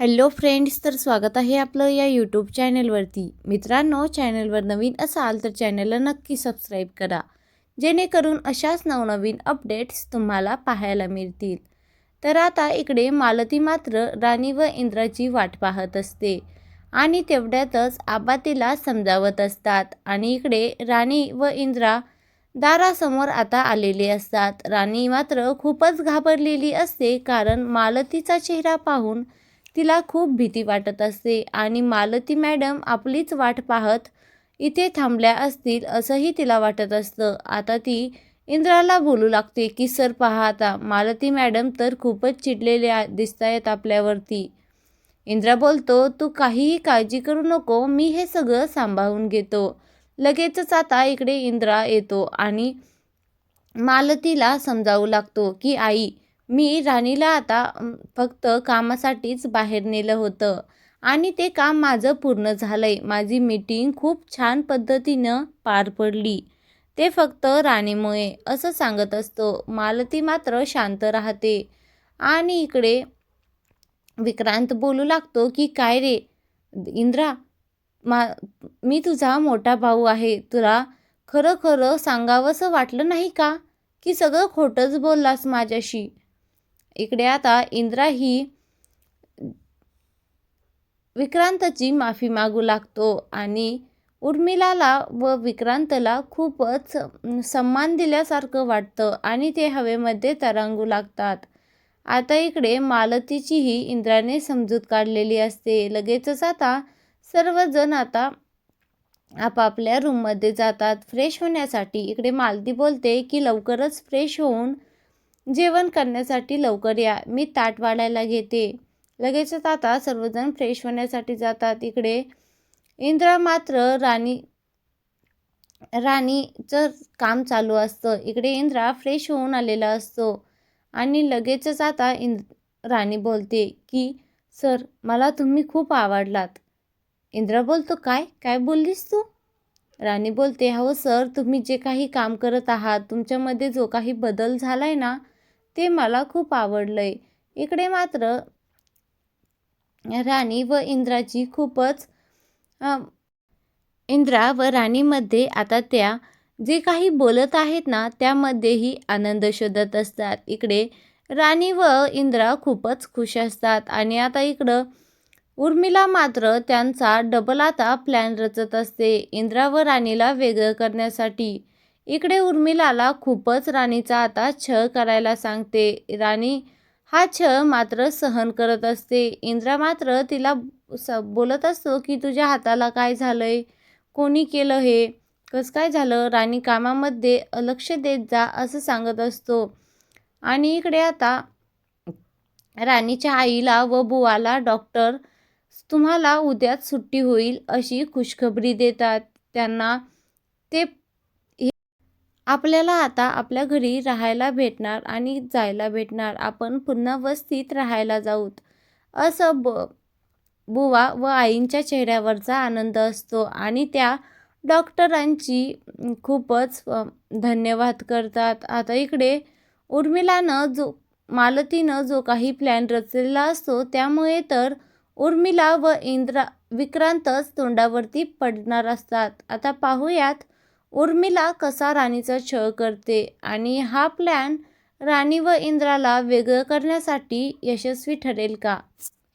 Hello friends तर स्वागत आहे आपलं या यूट्यूब चॅनलवरती. मित्रांनो चॅनलवर नवीन असाल तर चॅनलला नक्की सबस्क्राईब करा. जेणेकरून अशाच नवनवीन अपडेट्स तुम्हाला पाहायला मिळतील. तर आता इकडे मालती मात्र राणी व इंद्राची वाट पाहत असते. आणि तेवढ्यातच आबा तिला समजावत असतात. आणि इकडे राणी व इंद्रा दारासमोर आता आलेले असतात. राणी मात्र खूपच घाबरलेली असते कारण मालतीचा चेहरा पाहून तिला खूप भीती वाटत असते आणि मालती मॅडम आपलीच वाट पाहत इथे थांबल्या असतील असंही तिला वाटत असतं. आता ती इंद्राला बोलू लागते की सर पहा आता मालती मॅडम तर खूपच चिडलेल्या दिसतायत आपल्यावरती. इंद्रा बोलतो तू काहीही काळजी करू नको मी हे सगळं सांभाळून घेतो. लगेचच आता इकडे इंद्रा येतो आणि मालतीला समजावू लागतो की आई मी राणीला आता फक्त कामासाठीच बाहेर नेलं होतं. आणि ते काम माझं पूर्ण झालं आहे माझी मीटिंग खूप छान पद्धतीनं पार पडली. ते फक्त राणीमुळे असं सांगत असतो. मालती मात्र शांत राहते. आणि इकडे विक्रांत बोलू लागतो की काय रे? इंद्रा मा मी तुझा मोठा भाऊ आहे. तुला खरं खरं सांगावंसं वाटलं नाही का? की सगळं खोटंच बोललास माझ्याशी? इकडे आता इंद्रा ही विक्रांतची माफी मागू लागतो आणि उर्मिलाला व विक्रांतला खूपच सन्मान दिल्यासारखं वाटतं आणि ते हवेमध्ये तरंगू लागतात. आता इकडे मालतीचीही इंद्राने समजूत काढलेली असते. लगेचच आता सर्वजण आता आपापल्या रूममध्ये जातात. फ्रेश होण्यासाठी. इकडे मालती बोलते की लवकरच फ्रेश होऊन जेवण करण्यासाठी लवकर या. मी ताट वाढायला घेते. लगेचच आता सर्वजण फ्रेश होण्यासाठी जातात. इकडे इंद्रा मात्र राणी राणीचं काम चालू असतं. इकडे इंद्रा फ्रेश होऊन आलेला असतो. आणि लगेचच आता इंद राणी बोलते की सर मला तुम्ही खूप आवडलात. इंद्रा बोलतो काय? काय बोललीस तू? राणी बोलते हो सर तुम्ही जे काही काम करत आहात तुमच्यामध्ये जो काही बदल झाला आहे ना ते मला खूप आवडलं आहे इकडे मात्र राणी व इंद्राची खूपच इंद्रा व राणीमध्ये आता त्या जे काही बोलत आहेत ना त्यामध्येही आनंद शोधत असतात. इकडे राणी व इंद्रा खूपच खुश असतात आणि आता इकडं उर्मिला मात्र त्यांचा डबल आता प्लॅन रचत असते. इंद्रा व राणीला वेगळं करण्यासाठी इकडे उर्मिलाला खूपच राणीचा आता छळ करायला सांगते. राणी हा छळ मात्र सहन करत असते. इंद्रा मात्र तिला स बोलत असतो की तुझ्या हाताला काय झालंय? कोणी केलं हे? कसं काय झालं? राणी कामामध्ये लक्ष देत जा असं सांगत असतो. आणि इकडे आता राणीच्या आईला व बुवाला डॉक्टर तुम्हाला उद्याच सुट्टी होईल अशी खुशखबरी देतात. त्यांना ते आपल्याला आता आपल्या घरी राहायला भेटणार आणि जायला भेटणार. आपण पुन्हा वस्तीत राहायला जाऊत. असं ब बुवा व आईंच्या चेहऱ्यावरचा आनंद असतो आणि त्या डॉक्टरांची खूपच धन्यवाद करतात. आता इकडे उर्मिलानं जो मालतीनं जो काही प्लॅन रचलेला असतो त्यामुळे तर उर्मिला व इंद्रा विक्रांतच तोंडावरती पडणार असतात. आता पाहूयात उर्मिला कसा राणीचा छळ करते आणि हा प्लॅन राणी व इंद्राला वेगळं करण्यासाठी यशस्वी ठरेल का?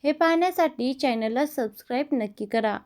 हे पाहण्यासाठी चॅनलला सबस्क्राईब नक्की करा.